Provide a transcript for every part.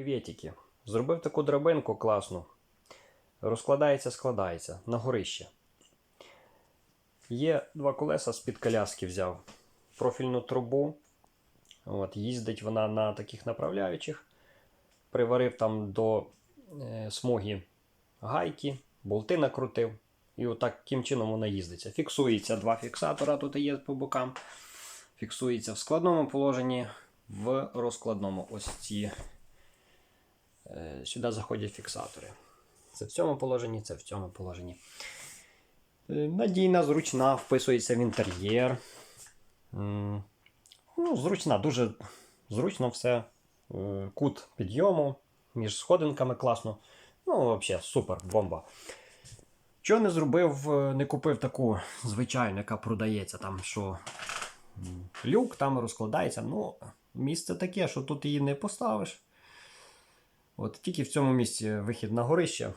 Привітики. Зробив таку драбинку класну. Розкладається, складається на горище. Є два колеса з-під коляски взяв. Профільну трубу. От, їздить вона на таких направляючих. Приварив там до е, смуги гайки, болти накрутив. І отак таким чином вона їздиться. Фіксується два фіксатора, тут є по бокам. Фіксується в складному положенні, в розкладному. Ось ці Сюди заходять фіксатори. Це в цьому положенні, це в цьому положенні. Е, Надійна, зручна, вписується в інтер'єр. Ну, зручна, дуже зручно все. Е, Кут підйому між сходинками класно. Ну, взагалі, супер, бомба. Що не зробив, е, не купив таку звичайну, яка продається, там, що люк там розкладається. Ну, місце таке, що тут її не поставиш. От тільки в цьому місці вихід на горище.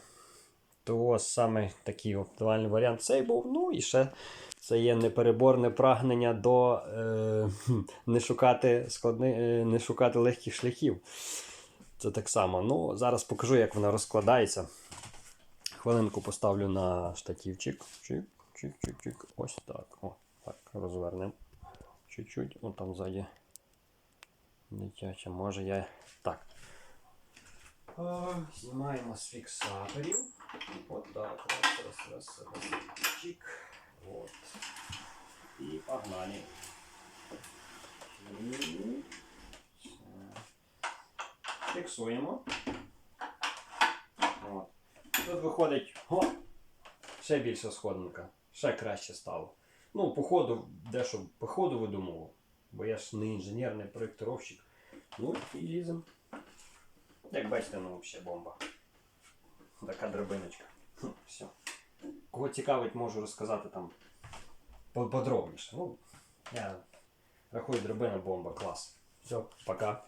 То саме такий оптимальний варіант цей був. Ну і ще це є непереборне прагнення до е, не, шукати складни, е, не шукати легких шляхів. Це так само. Ну, зараз покажу, як вона розкладається. Хвилинку поставлю на штативчик. Чик, чик, чик, чик. Ось так. О, так, розвернемо. Чуть-чуть. О, там ззаді. Дитяча, може я. Так. Е, Знімаємо з фіксаторів. От так. Раз, раз, раз, раз. Чик. От. І погнали. Фіксуємо. От. Тут виходить о, ще більша сходинка. Ще краще стало. Ну, по ходу, дещо по ходу видумував. Бо я ж не інженер, не проєктировщик. Ну і ліземо. Як бачите, ну взагалі бомба. Така драбиночка. Хм, Все. Кого цікавить, можу розказати там по- подробніше. Ну, я рахую драбина бомба, клас. Все, пока.